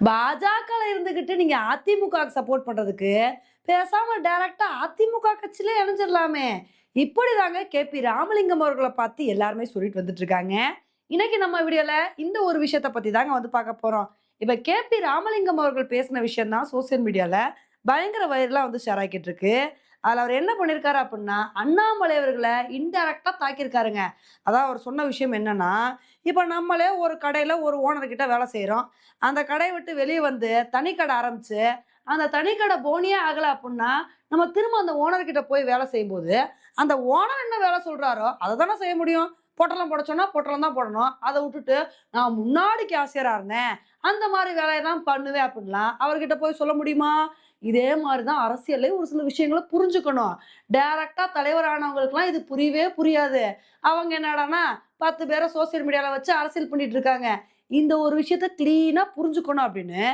பாஜக இருந்துகிட்டு நீங்க அதிமுக சப்போர்ட் பண்றதுக்கு பேசாம டைரக்டா அதிமுக கட்சியிலே இணைஞ்சிடலாமே இப்படிதாங்க கே பி ராமலிங்கம் அவர்களை பார்த்து எல்லாருமே சொல்லிட்டு வந்துட்டு இருக்காங்க இன்னைக்கு நம்ம வீடியோல இந்த ஒரு விஷயத்த பத்தி தாங்க வந்து பார்க்க போறோம். இப்ப கே பி ராமலிங்கம் அவர்கள் பேசின விஷயம் தான் சோசியல் மீடியால பயங்கர வயர்லாம் வந்து ஷேர் ஆகிட்டு இருக்கு அதில் அவர் என்ன பண்ணியிருக்காரு அப்படின்னா அண்ணாமலை அவர்களை இன்டெரக்டாக தாக்கியிருக்காருங்க. அதான் அவர் சொன்ன விஷயம் என்னன்னா இப்போ நம்மளே ஒரு கடையில் ஒரு ஓனர்கிட்ட வேலை செய்கிறோம் அந்த கடையை விட்டு வெளியே வந்து தனி கடை ஆரம்பித்து அந்த தனி கடை போனியே ஆகலை அப்படின்னா நம்ம திரும்ப அந்த ஓனர்கிட்ட போய் வேலை செய்யும்போது அந்த ஓனர் என்ன வேலை சொல்கிறாரோ அதை தானே செய்ய முடியும். பொட்டலம் போடச்சோன்னா பொட்டலம் தான் போடணும். அதை விட்டுட்டு நான் முன்னாடி கேசியரா இருந்தேன். அந்த மாதிரி வேலையை தான் பண்ணுவேன் அப்படின்லாம் அவர்கிட்ட போய் சொல்ல முடியுமா? இதே மாதிரி தான் அரசியல்ல ஒரு சில விஷயங்களை புரிஞ்சுக்கணும். டைரக்டா தலைவரானவங்களுக்குலாம் இது புரியவே புரியாது. அவங்க என்னடான்னா பத்து பேரை சோசியல் மீடியாவில் வச்சு அரசியல் பண்ணிட்டு இருக்காங்க. இந்த ஒரு விஷயத்த கிளீனாக புரிஞ்சுக்கணும் அப்படின்னு.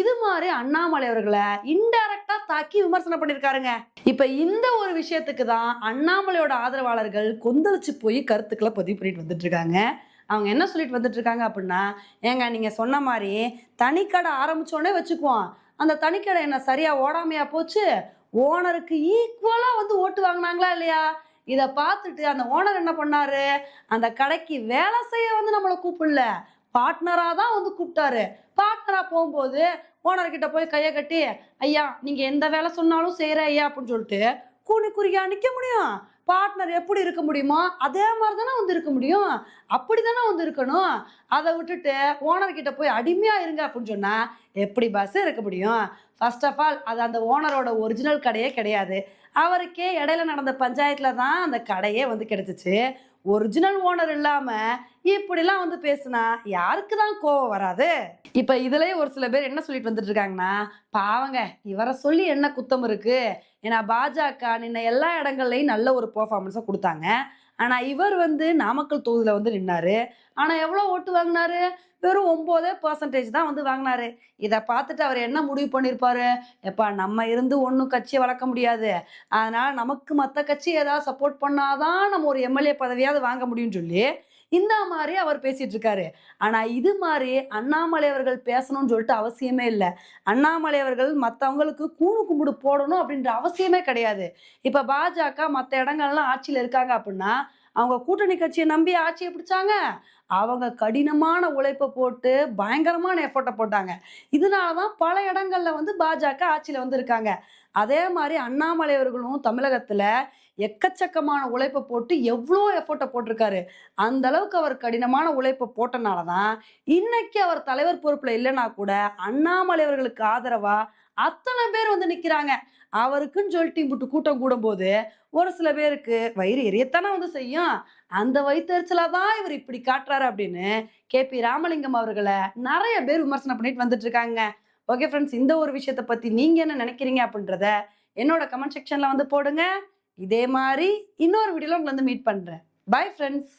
இது மாதிரி அண்ணாமலை அவர்களை இன்டைரக்ட் தாக்கி விமர்சனம் பண்ணியிருக்காருங்க இப்போ இந்த ஒரு விஷயத்துக்கு தான் அண்ணாமலையோட ஆதரவாளர்கள் கொந்தளிச்சு போய் கருத்துக்களை பதிவு பண்ணிட்டு வந்துட்டு இருக்காங்க அவங்க என்ன சொல்லிட்டு வந்துட்டு இருக்காங்க அப்படின்னா ஏங்க நீங்கள் சொன்ன மாதிரி தனிக்கடை ஆரம்பித்தோடனே வச்சுக்குவோம். அந்த தனிக்கடை என்ன சரியாக ஓடாமையா போச்சு? ஓனருக்கு ஈக்குவலாக வந்து ஓட்டு வாங்கினாங்களா இல்லையா? இதை பார்த்துட்டு அந்த ஓனர் என்ன பண்ணாரு? அந்த கடைக்கு வேலை செய்ய வந்து நம்மளை கூப்பிடல. பார்ட்னராக தான் வந்து கூப்பிட்டாரு. பார்ட்னராக போகும்போது ஓனர்கிட்ட போய் கையை கட்டி ஐயா நீங்கள் எந்த வேலை சொன்னாலும் செய்கிற ஐயா அப்படின்னு சொல்லிட்டு கூணி குறியா நிற்க முடியும். பார்ட்னர் எப்படி இருக்க முடியுமோ அதே மாதிரி தானே வந்து இருக்க முடியும். அப்படி தானே வந்து இருக்கணும். அதை விட்டுட்டு ஓனர்கிட்ட போய் அடிமையாக இருங்க அப்படின்னு சொன்னால் எப்படி பஸ் இருக்க முடியும்? ஃபர்ஸ்ட் ஆஃப் ஆல் அது அந்த ஓனரோட ஒரிஜினல் கடையே கிடையாது. அவருக்கே இடையில நடந்த பஞ்சாயத்தில் தான் அந்த கடையே வந்து கிடைச்சிச்சு. ஒரிஜினல் ஓனர் இல்லாம இப்படிலாம் வந்து பேசுனா யாருக்கு தான் கோவம் வராது. இப்ப இதுலேயே ஒரு சில பேர் என்ன சொல்லிட்டு வந்துட்டு இருக்காங்கன்னா பாவங்க இவரை சொல்லி என்ன குத்தம் இருக்கு? ஏன்னா பாஜக நின்ன எல்லா இடங்கள்லையும் நல்ல ஒரு பெர்ஃபார்மன்ஸை கொடுத்தாங்க. ஆனால் இவர் வந்து நாமக்கல் தொகுதியில் வந்து நின்னாரு. ஆனால் எவ்வளோ ஓட்டு வாங்கினாரு? வெறும் ஒம்போதே பர்சன்டேஜ் தான் வந்து வாங்கினாரு. இதை பார்த்துட்டு அவர் என்ன முடிவு பண்ணியிருப்பாரு எப்பா நம்ம இருந்து ஒன்றும் கட்சியை வளர்க்க முடியாது. அதனால் நமக்கு மற்ற கட்சி ஏதாவது சப்போர்ட் பண்ணாதான் நம்ம ஒரு எம்எல்ஏ பதவியாவது வாங்க முடியும்னு சொல்லி இந்த மாதிரி அவர் பேசிட்டு இருக்காரு ஆனா இது மாதிரி அண்ணாமலை அவர்கள் பேசணும்னு சொல்லிட்டு அவசியமே இல்லை. அண்ணாமலை அவர்கள் மற்றவங்களுக்கு கூணு கும்பிடு போடணும் அப்படின்ற அவசியமே கிடையாது. இப்ப பாஜக மற்ற இடங்கள்லாம் ஆட்சியில இருக்காங்க அப்படின்னா அவங்க கூட்டணி கட்சியை நம்பி ஆட்சியை பிடிச்சாங்க. அவங்க கடினமான உழைப்பை போட்டு பயங்கரமான எஃபர்ட்டை போட்டாங்க. இதனால தான் பல இடங்களில் வந்து பாஜக ஆட்சியில் வந்து இருக்காங்க அதே மாதிரி அண்ணாமலை அவர்களும் தமிழகத்தில் எக்கச்சக்கமான உழைப்பை போட்டு எவ்வளோ எஃபோர்ட்டை போட்டிருக்காரு. அந்த அளவுக்கு அவர் கடினமான உழைப்பை போட்டனால தான் இன்னைக்கு அவர் தலைவர் பொறுப்பில் இல்லைன்னா கூட அண்ணாமலை அவர்களுக்கு ஆதரவாக அத்தனை பேர் வந்து நிக்கிறாங்க. அவருக்குன்னு சொல்லிட்டு இம்புட்டு கூட்டம் கூடும்போது ஒரு சில பேருக்கு வயிறு எரியத்தானே வந்து செய்யும். அந்த வயிற்றுச்சலாக தான் இவர் இப்படி காட்டுறாரு அப்படின்னு கே. பி. ராமலிங்கம் அவர்களை நிறைய பேர் விமர்சனம் பண்ணிட்டு வந்துட்டு இருக்காங்க. ஓகே ஃப்ரெண்ட்ஸ் இந்த ஒரு விஷயத்தை பத்தி நீங்க என்ன நினைக்கிறீங்க அப்படின்றத என்னோட கமெண்ட் செக்ஷன்ல வந்து போடுங்க. இதே மாதிரி இன்னொரு வீடியோல உங்களை வந்து மீட் பண்றேன். Bye friends!